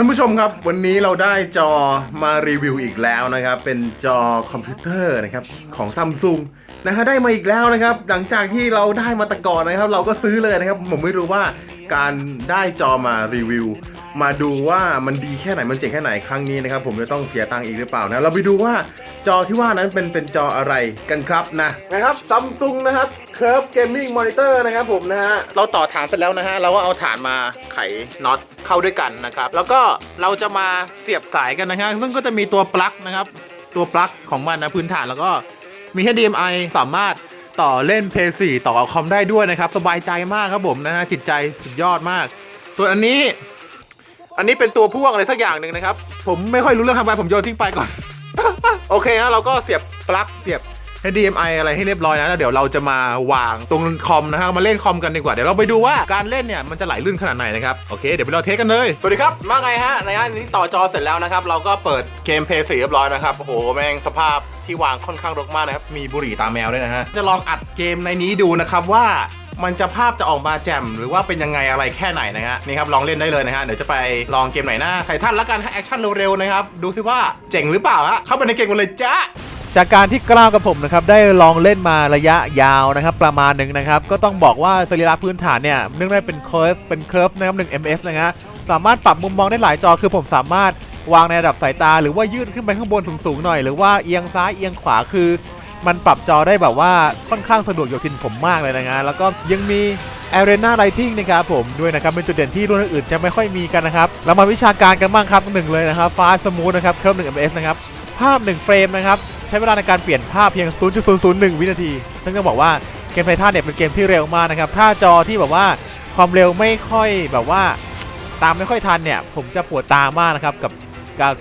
ท่านผู้ชมครับวันนี้เราได้จอมารีวิวอีกแล้วนะครับ เป็นจอคอมพิวเตอร์นะครับของซัมซุงนะฮะได้มาอีกแล้วนะครับ หลังจากที่เราได้มาแต่ก่อนนะครับ เราก็ซื้อเลยนะครับ ผมไม่รู้ว่าการได้จอมารีวิว มาดูว่ามันดีแค่ไหนมันเจ๋งแค่ไหนครั้งนี้นะครับ ผมจะต้องเสียตังค์อีกหรือเปล่านะเราไปดูว่า จอที่ว่านั้นเป็นเป็นจออะไรกันครับนะนะครับซัมซุงนะครับ Curve Gaming Monitor นะครับผมนะฮะเราต่อฐานเสร็จแล้วนะฮะเราก็เอาฐานมาไขน็อตเข้าด้วยกันนะครับ แล้วก็เราจะมาเสียบสายกันนะฮะซึ่งก็จะมีตัวปลั๊กนะครับ ตัวปลั๊กของมันนะพื้นฐานแล้วก็มี HDMI สามารถต่อเล่น p 4ต่อกับคอมได้ด้วยนะครับ สบายใจมากครับผมนะฮะจิตใจสุดยอดมาก ส่วนอันนี้ อันนี้เป็นตัวพ่วงอะไรสักอย่างหนึ่งนะครับ ผมไม่ค่อยรู้เรื่องทำไปผมโยนทิ้งไปก่อน โอเคนะเราก็เสียบปลั๊กเสียบ HDMI อะไรให้เรียบร้อยนะแล้วเดี๋ยวเราจะมาวางตรงคอมนะฮะมาเล่นคอมกันดีกว่า เดี๋ยวเราไปดูว่าการเล่นเนี่ยมันจะไหลลื่นขนาดไหนนะครับ โอเค เดี๋ยวไปเราเทสกันเลย สวัสดีครับ มาไงฮะในอันนี้ต่อจอเสร็จแล้วนะครับ เราก็เปิดเกมเพย์สีเรียบร้อยนะครับ โอ้โห แม่งสภาพที่วางค่อนข้างรกมากนะครับ มีบุหรี่ตาแมวด้วยนะฮะ จะลองอัดเกมในนี้ดูนะครับว่า มันจะภาพจะออกมาแจ่มหรือว่าเป็นยังไงอะไรแค่ไหนนะฮะนี่ครับลองเล่นได้เลยนะฮะเดี๋ยวจะไปลองเกมไหนหน้าไททันละกันให้แอคชั่นเร็วๆนะครับดูซิว่าเจ๋งหรือเปล่าฮะเข้าไปในเกมกันเลยจ้าจากการที่กล้าวกับผมนะครับได้ลองเล่นมาระยะยาวนะครับประมาณหนึ่งนะครับก็ต้องบอกว่าสรีระพื้นฐานเนี่ยเนื่องด้วยเป็นเคิร์ฟเป็นเคิร์ฟนะครับ1 ms นะฮะสามารถปรับมุมมองได้หลายจอคือผมสามารถวางในระดับสายตา หรือว่ายืดขึ้นไปข้างบนสูงๆหน่อย หรือว่าเอียงซ้ายเอียงขวาคือ มันปรับจอได้แบบว่าค่อนข้างสะดวกโยทินผมมากเลยนะฮะแล้วก็ยังมี Arena Lighting นะครับผมด้วยนะครับเป็นจุดเด่นที่รุ่นอื่นๆจะไม่ค่อยมีกันนะครับเรามาวิชาการกันบ้างครับหนึ่งเลยนะครับฟ้าสมูทนะครับเคิร์ฟ1 ms นะครับภาพ 1 เฟรมนะครับใช้เวลาในการเปลี่ยนภาพเพียง 0.001 วินาทีซึ่งต้องบอกว่าเกมไททันเนี่ยเป็นเกมที่เร็วมากนะครับถ้าจอที่แบบว่าความเร็วไม่ค่อยแบบว่าตามไม่ค่อยทันเนี่ยผมจะปวดตามากนะครับกับ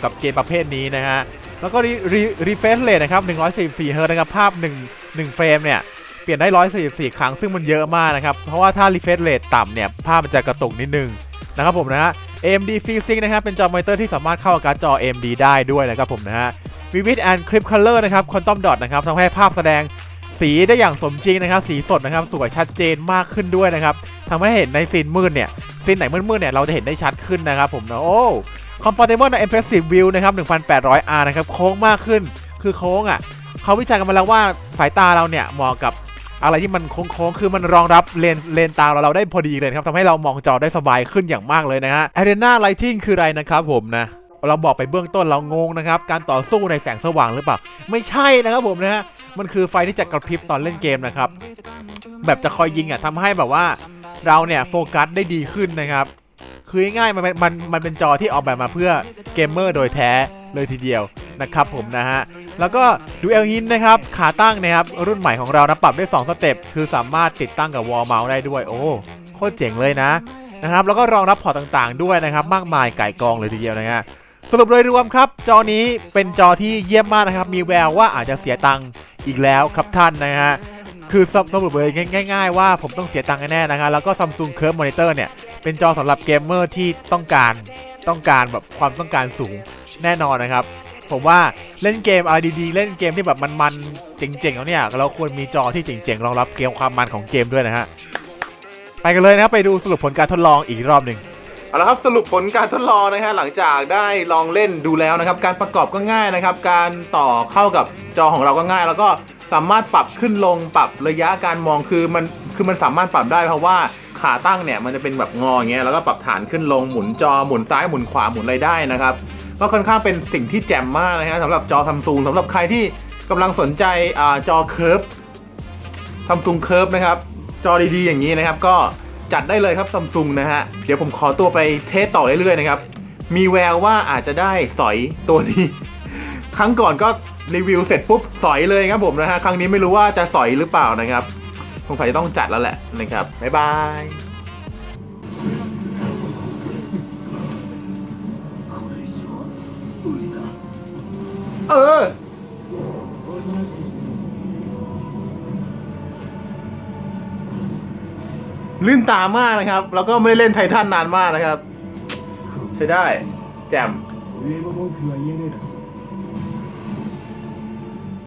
กับเกมประเภทนี้นะฮะ แล้วก็รีรีเฟรชเรทนะครับ144เฮิร์ตนะครับภาพ1 1เฟรมเนี่ยเปลี่ยนได้ 144 ครั้งซึ่งมันเยอะมากนะครับ เพราะว่าถ้ารีเฟรชเรทต่ำเนี่ย ภาพมันจะกระตุกนิดนึงนะครับผมนะฮะ AMD FreeSync นะครับ เป็นจอมอนิเตอร์ที่สามารถเข้ากับการ์ดจอ AMD ได้ด้วยนะครับผมนะฮะ Vivid and Crisp Color นะครับ Quantum Dot นะครับทำให้ภาพแสดงสีได้อย่างสมจริงนะครับ สีสดนะครับ สวยชัดเจนมากขึ้นด้วยนะครับทำให้เห็นในซีนมืดเนี่ยซีนไหนมืดๆเนี่ยเราจะเห็นได้ชัดขึ้นนะครับผมนะโอ้ Compatible ใน Impressive View นะครับ 1800R นะครับ โค้งมากขึ้น คือโค้งอะ เขาวิจัยกันมาแล้วว่าสายตาเราเนี่ยเหมาะกับอะไรที่มันโค้งๆ คือมันรองรับเลนเลนตาเราเราได้พอดีเลยครับทำให้เรามองจอได้สบายขึ้นอย่างมากเลยนะฮะ Arena Lighting คืออะไรนะครับผมนะ เราบอกไปเบื้องต้นเรางงนะครับ การต่อสู้ในแสงสว่างหรือเปล่า ไม่ใช่นะครับผมนะฮะ มันคือไฟที่จะกระพริบตอนเล่นเกมนะครับ แบบจะคอยยิงอะทำให้แบบว่าเราเนี่ยโฟกัสได้ดีขึ้นนะครับ คือง่ายมันมันมันเป็นจอที่ออกแบบมาเพื่อเกมเมอร์โดยแท้เลยทีเดียวนะครับผมนะฮะ แล้วก็ดูเอลฮินนะครับ ขาตั้งนะครับ รุ่นใหม่ของเรานะปรับได้ 2 สเต็ป คือสามารถติดตั้งกับวอลเมาส์ได้ด้วย โอ้โคตรเจ๋งเลยนะนะครับ แล้วก็รองรับพอร์ตต่างๆ ด้วยนะครับ มากมายไก่กองเลยทีเดียวนะฮะสรุปโดยรวมครับ จอนี้เป็นจอที่เยี่ยมมากนะครับ มีแววว่าอาจจะเสียตังค์อีกแล้วครับท่านนะฮะคือสรุปเลยง่าย ๆ ว่าผมต้องเสียตังค์แน่ๆนะฮะแล้วก็ Samsung Curve Monitor เนี่ย เป็นจอสำหรับเกมเมอร์ที่ต้องการต้องการแบบความต้องการสูงแน่นอนนะครับ ผมว่าเล่นเกมอะไรดีๆเล่นเกมที่แบบมันๆเจ๋งๆแล้วเนี่ยเราควรมีจอที่เจ๋งๆรองรับเกมความมันของเกมด้วยนะฮะไปกันเลยนะครับไปดูสรุปผลการทดลองอีกรอบหนึ่งเอาละครับสรุปผลการทดลองนะฮะหลังจากได้ลองเล่นดูแล้วนะครับ การประกอบก็ง่ายนะครับ การต่อเข้ากับจอของเราก็ง่าย แล้วก็สามารถปรับขึ้นลงปรับระยะการมองคือมันคือมันสามารถปรับได้เพราะว่า ขาตั้งเนี่ยมันจะเป็นแบบงออย่างเงี้ยแล้วก็ปรับฐานขึ้นลงหมุนจอหมุนซ้ายหมุนขวาหมุนอะไรได้นะครับก็ค่อนข้างเป็นสิ่งที่แจ่มมากนะฮะสำหรับจอซัมซุงสำหรับใครที่กำลังสนใจอจอเคิร์ฟซัมซุงเคิร์ฟนะครับจอดีๆอย่างนี้นะครับ ก็จัดได้เลยครับซัมซุงนะฮะเดี๋ยวผมขอตัวไปเทสต่อเรื่อยๆนะครับมีแววว่าอาจจะได้สอยตัวนี้ ครั้งก่อนก็รีวิวเสร็จปุ๊บสอยเลยครับผมนะฮะครั้งนี้ไม่รู้ว่าจะสอยหรือเปล่านะครับ สงสัยจะต้องจัดแล้วแหละนะครับ บ๊ายบายเออลื่นตามากนะครับ แล้วก็ไม่ได้เล่นไททันนานมากนะครับ ใช้ได้ แจ่ม